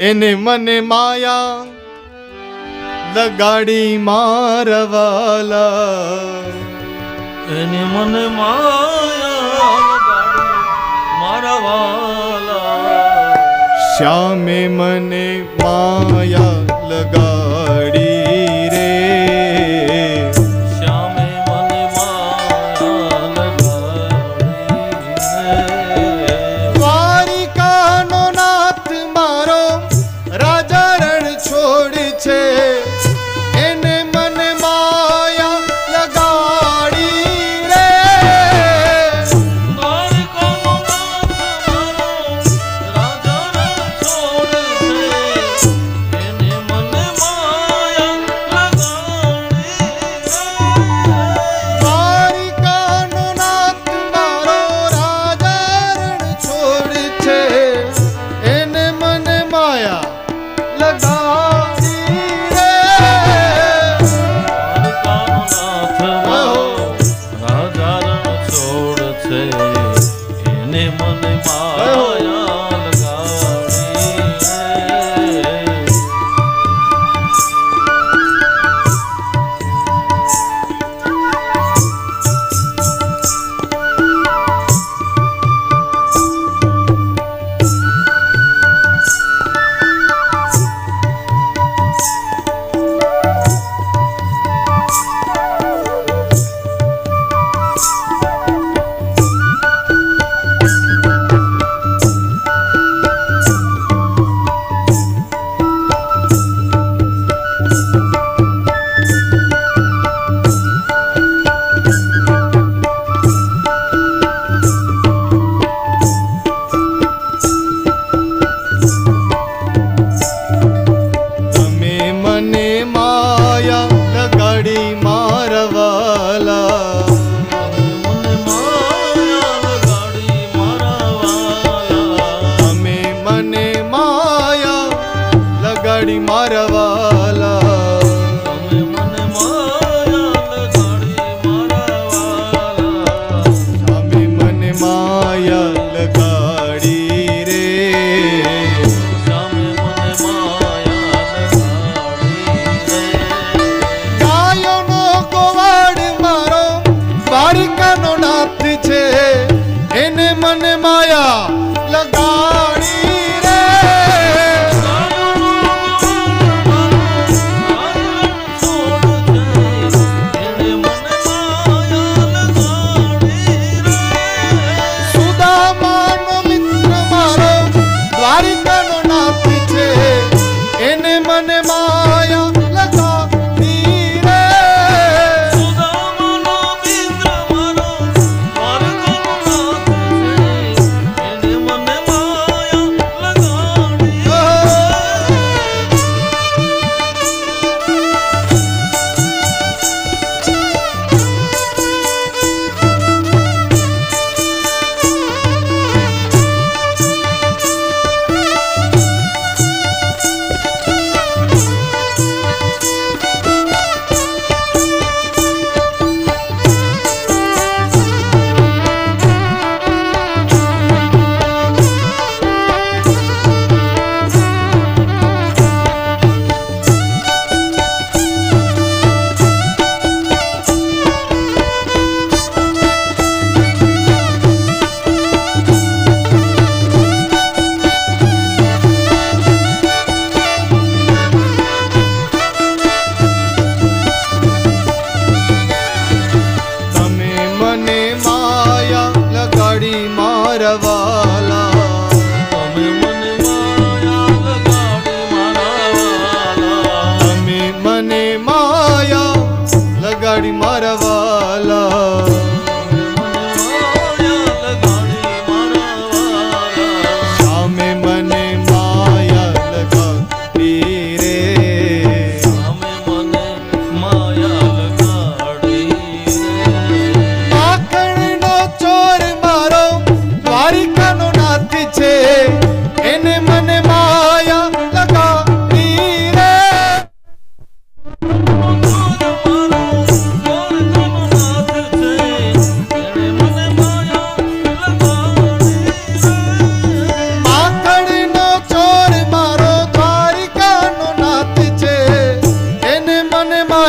એને મને માયા લગાડી મારવાલા. એને મને માયા મારવાલા. શ્યામે મને માયા લગાડી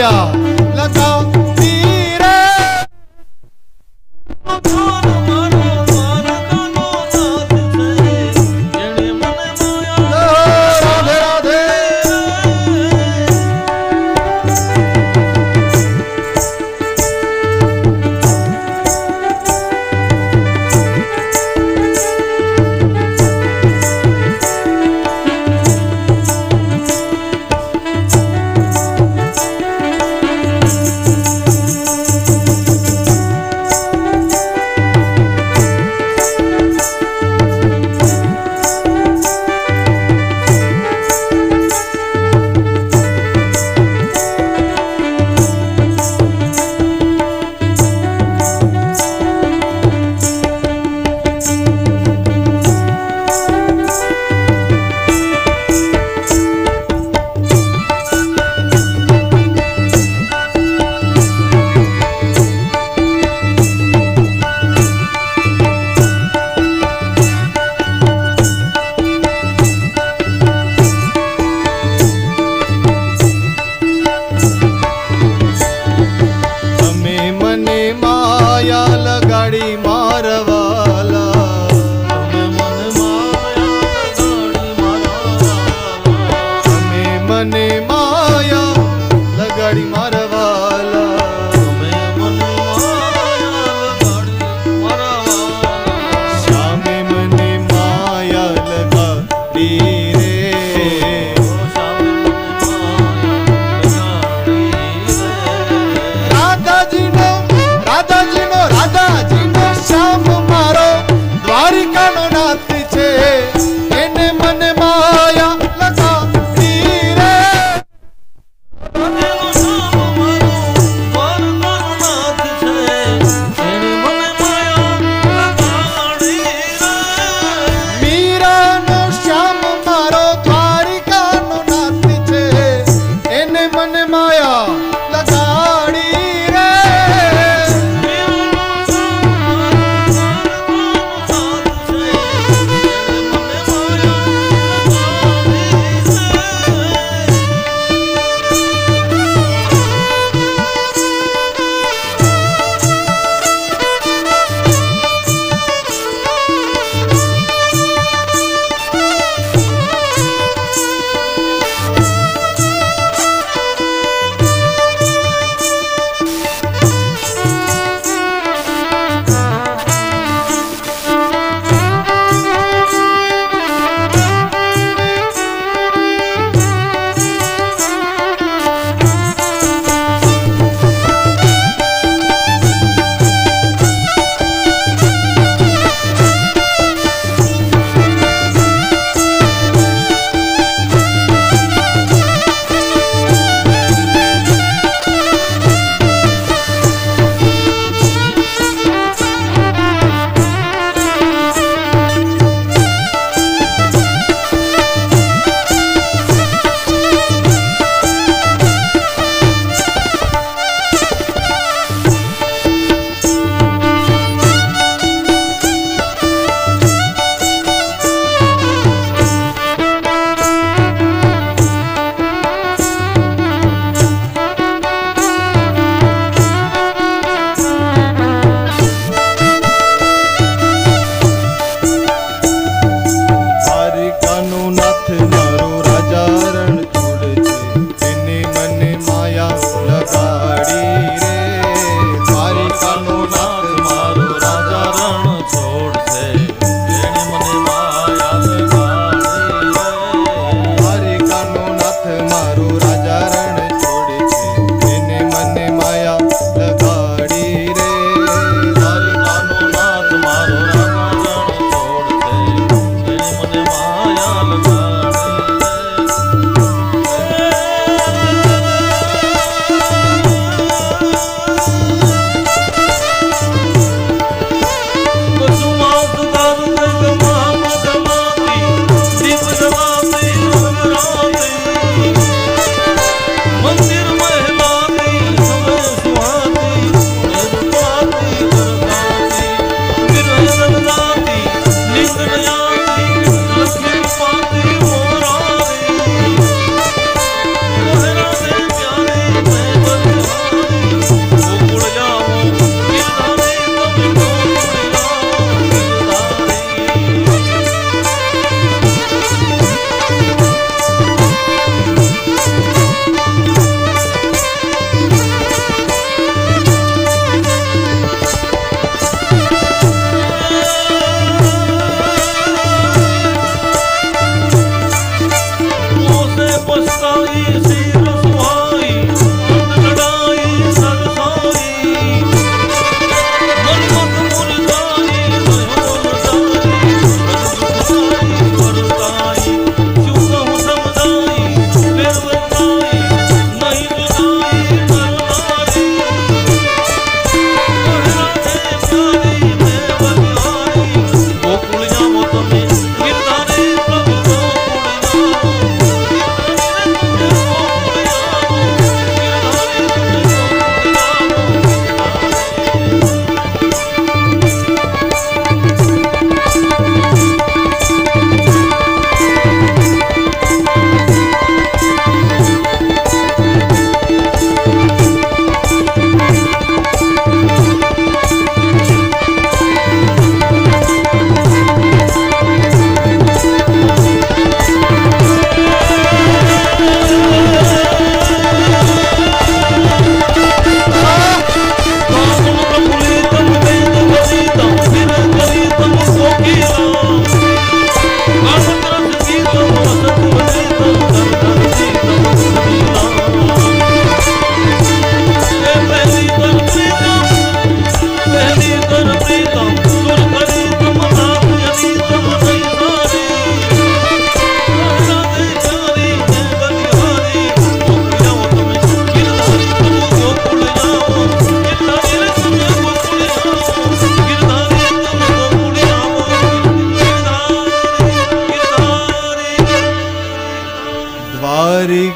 Hallelujah.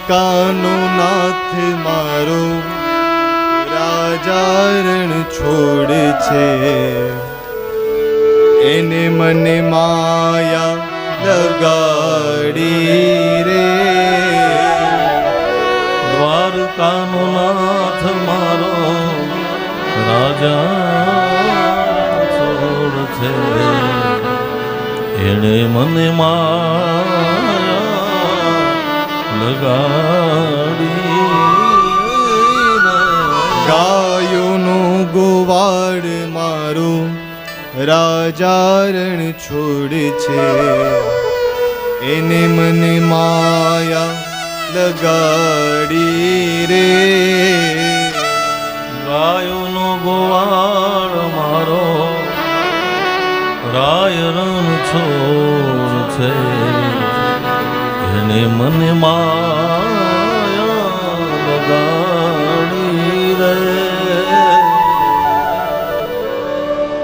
દ્વારિકાનો નાથ મારો રાજારણ છોડ છે. એને મને માયા લગાડી રે. દ્વારકાનો નાથ મારો રાજા છોડ છે. એણે મને માયા લગાડી રે. ગોવાડ મારું રાજારણ છોડે છે. એને મને માયા લગાડી રે. ગાયોનો ગોવાળ મારો રાય રણ છોડ છે. મને મા